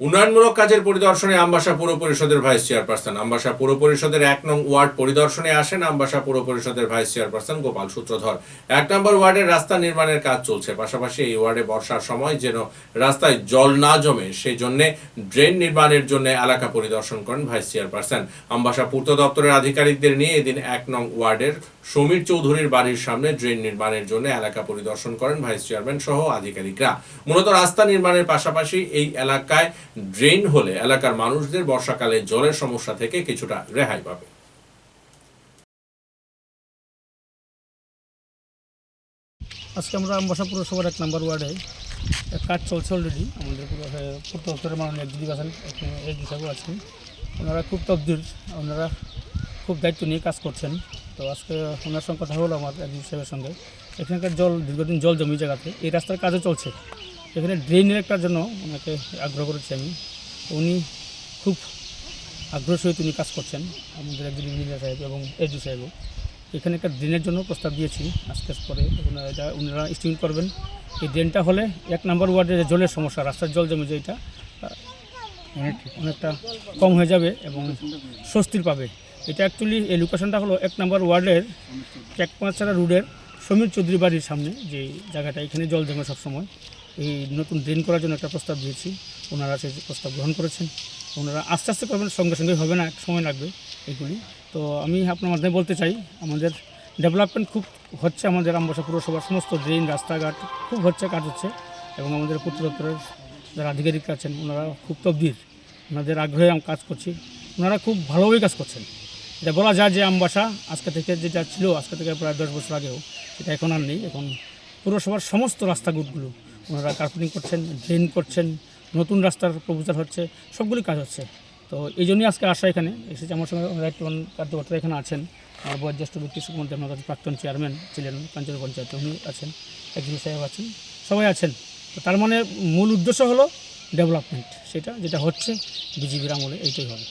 উন্নয়নমূলক কাজের পরিদর্শনে আমবাসা পৌর পরিষদের ভাইস চেয়ারপারসন। আমবাসা পৌর পরিষদের এক নং ওয়ার্ড পরিদর্শনে আসেন আমবাসা পৌর পরিষদের ভাইস চেয়ারপারসন গোপাল সূত্রধর। এক নম্বর ওয়ার্ডের রাস্তা নির্মাণের কাজ চলছে। পাশাপাশি এই ওয়ার্ডে বর্ষার সময় যেন রাস্তায় জল না জমে সেই জন্য ড্রেন নির্মাণের জন্য এলাকা পরিদর্শন করেন ভাইস চেয়ারপারসন। আমবাসা পূর্ত দপ্তরের আধিকারিকদের নিয়ে এদিন এক নং ওয়ার্ডের সমীর চৌধুরীর বাড়ির সামনে ড্রেন নির্মাণের জন্য এলাকা পরিদর্শন করেন ভাইস চেয়ারম্যান সহ আধিকারিকরা। মূলত রাস্তা নির্মাণের পাশাপাশি এই এলাকায় ড্রেন হলে এলাকার মানুষদের বর্ষাকালে জলের সমস্যা থেকে কিছুটা রেহাই পাবে। আজকে আমরা আমবাসা পুরসভার এক নম্বর ওয়ার্ডে কাজ চলছে অলরেডি আমাদের পূর্ত দপ্তরের মাননীয় একদিক আছেন এক হিসাবেও আছেন। ওনারা খুব তবদির ওনারা খুব দায়িত্ব নিয়ে কাজ করছেন। তো আজকে ওনার সঙ্গে কথা হলো আমার একদিক সাহেবের সঙ্গে। এখানকার জল, দীর্ঘদিন জল জমি জায়গাতে, এই রাস্তার কাজও চলছে। এখানে ড্রেনের একটা জন্য ওনাকে আগ্রহ করেছি আমি। উনি খুব আগ্রহ সহিত উনি কাজ করছেন, আমাদের একজন ইঞ্জিনিয়ার সাহেব এবং এডি সাহেবও। এখানে একটা ড্রেনের জন্য প্রস্তাব দিয়েছি আস্তে আজকে পরে এটা, ওনারা স্টিমেট করবেন। এই ড্রেনটা হলে এক নম্বর ওয়ার্ডে যে জলের সমস্যা, রাস্তার জল জমে যে এটা, অনেক, অনেকটা কম হয়ে যাবে এবং স্বস্তির পাবে। এটা অ্যাকচুয়ালি এই লোকেশনটা হলো এক নম্বর ওয়ার্ডের চেকপাঁচড়া রোডের সমীর চৌধুরী বাড়ির সামনে, যে জায়গাটা এখানে জল জমে সবসময়। এই নতুন ড্রেন করার জন্য একটা প্রস্তাব দিয়েছি। ওনারা সেই প্রস্তাব গ্রহণ করেছেন। ওনারা আস্তে আস্তে করবেন, সঙ্গে সঙ্গে হবে না, সময় লাগবে এগুলি। তো আমি আপনার মাধ্যমে বলতে চাই, আমাদের ডেভেলপমেন্ট খুব হচ্ছে আমাদের আমবাসা পুরসভার সমস্ত ড্রেন রাস্তাঘাট খুব হচ্ছে, কাজ হচ্ছে। এবং আমাদের পূর্ত দপ্তরের যারা আধিকারিক আছেন, ওনারা খুব তবদির। ওনাদের আগ্রহে আমি কাজ করছি। ওনারা খুব ভালোভাবেই কাজ করছেন। এটা বলা যায় যে আমবাসা আজকে থেকে যেটা ছিল, আজকে থেকে প্রায় দশ বছর আগেও, সেটা এখন আর নেই। এখন পুরসভার সমস্ত রাস্তাগুটগুলো ওনারা কার্পেটিং করছেন ড্রেন করছেন, নতুন রাস্তার প্রপোজাল হচ্ছে সবগুলি কাজ হচ্ছে। তো এই জন্যই আজকে আসা এখানে। এসেছে আমার সঙ্গে দায়িত্ববান কার্যকর্তা এখানে আছেন। আমার বয়োজ্যেষ্ঠ ব্যক্তি সুকুমার দেবনাথ প্রাক্তন চেয়ারম্যান ছিলেন, কাঞ্চন পঞ্চায়েত উনি আছেন, একজন সাহেব আছেন, সবাই আছেন। তো তার মানে মূল উদ্দেশ্য হলো ডেভেলপমেন্ট সেটা যেটা হচ্ছে বিজেপির আমলে এইটাই হবে।